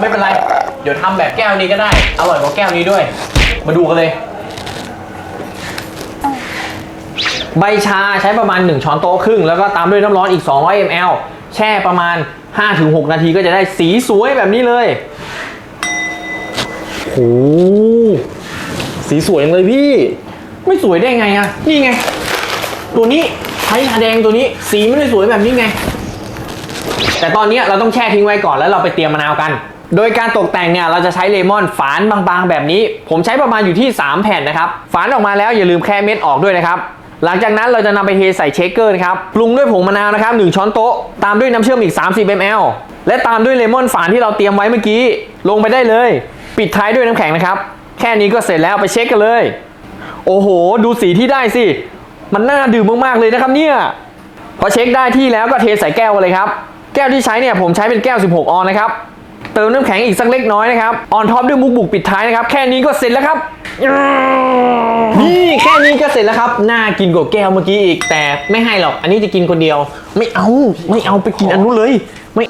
ไม่เป็นไร เดี๋ยวทำแบบแก้วนี้ก็ได้ อร่อยกว่าแก้วนี้ด้วย มาดูกันเลย ใบชาใช้ประมาณ 1 ช้อนโต๊ะครึ่ง แล้วก็ตามด้วยน้ำร้อนอีก 200 ml แช่ประมาณ 5-6 นาทีก็จะได้สีสวยแบบนี้เลยโอ้สีสวยเลยพี่ ไม่สวยได้ไงอะนี่ไง ตัวนี้ใช้ชาแดงตัวนี้ สีไม่ได้สวยแบบนี้ไง แต่ตอนนี้เราต้องแช่ทิ้งไว้ก่อนแล้วเราไปเตรียมมะนาวกัน โดยการตกแต่งเนี่ยเราจะใช้เลมอนฝานบางๆ แบบนี้ ผมใช้ประมาณอยู่ที่ 3 แผ่นนะครับ ฝานออกมาแล้วอย่าลืมแค่เม็ดออกด้วยนะครับหลังจากนั้นเราจะนำไปเทใส่เชคเกอร์นะครับปรุงด้วยผงมะนาวนะครับ1ช้อนโต๊ะ ตามด้วยน้ำเชื่อมอีก 30 ml และตามด้วยเลมอนฝานที่เราเตรียมไว้เมื่อกี้ ลงไปได้เลย ปิดท้ายด้วยน้ำแข็งนะครับ แค่นี้ก็เสร็จแล้วไปเช็คกันเลย โอ้โห ดูสีที่ได้สิ มันน่าดื่มมากๆเลยนะครับเนี่ย พอเช็คได้ที่แล้วก็เทใส่แก้วเลยครับ แก้วที่ใช้เนี่ยผมใช้เป็นแก้ว 16 ออนนะครับ เติมน้ำแข็งอีกสักเล็กน้อยนะครับ ออนท็อปด้วยมุกบุกปิดท้ายนะครับ แค่นี้ก็เสร็จแล้วครับนี่แค่นี้ก็เสร็จแล้วครับ น่ากินกว่าแก้วเมื่อกี้อีก แต่ไม่ให้หรอก อันนี้จะกินคนเดียว ไม่เอา ไม่เอาไปกินอันนู้นเลย ไม่